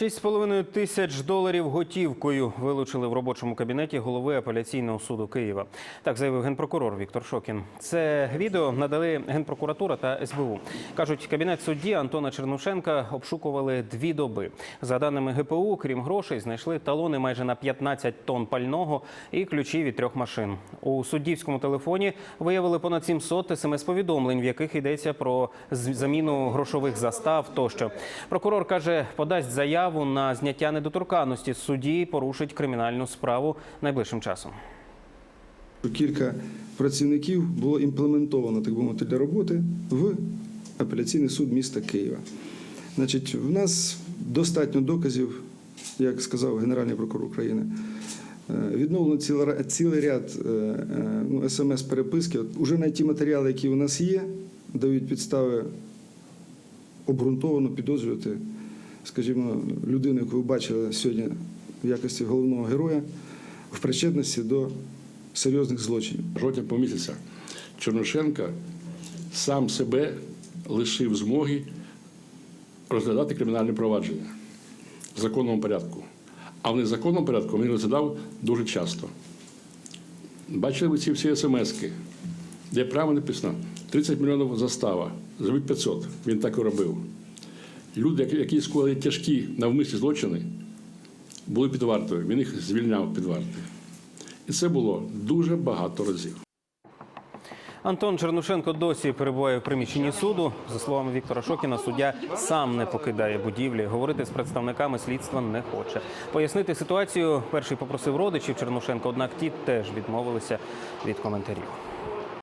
6,5 тисяч доларів готівкою вилучили в робочому кабінеті голови апеляційного суду Києва. Так заявив генпрокурор Віктор Шокін. Це відео надали генпрокуратура та СБУ. кажуть, кабінет судді Антона Чернушенка обшукували дві доби. За даними ГПУ, крім грошей, знайшли талони майже на 15 тонн пального і ключі від трьох машин. У суддівському телефоні виявили понад 700 смс-повідомлень, в яких йдеться про заміну грошових застав тощо. Прокурор каже, подасть заяву на зняття недоторканності судді, порушить кримінальну справу найближчим часом. Кілька працівників було імплементовано, так би мовити, для роботи в апеляційний суд міста Києва. Значить, в нас достатньо доказів, як сказав Генеральний прокурор України. Е, Відновлено цілий цілий ряд е, е, ну, смс-переписки. Уже на ті матеріали, які у нас є, дають підстави обґрунтовано підозрювати, скажімо, людину, яку ви бачили сьогодні в якості головного героя, в причетності до серйозних злочинів. жовтня по місяця Чорношенка сам себе лишив змоги розглядати кримінальне провадження в законному порядку. А в незаконному порядку він розглядав дуже часто. Бачили ви ці всі смски, де право написано 30 мільйонів застава, зробіть 500. Він так і робив. Люди, які- скоїли тяжкі навмисні злочини, були під вартою. Він їх звільняв під вартою. І це було дуже багато разів. Антон Чернушенко досі перебуває в приміщенні суду. За словами Віктора Шокіна, суддя сам не покидає будівлі. Говорити з представниками слідства не хоче. Пояснити ситуацію перший попросив родичів Чернушенка, однак ті теж відмовилися від коментарів.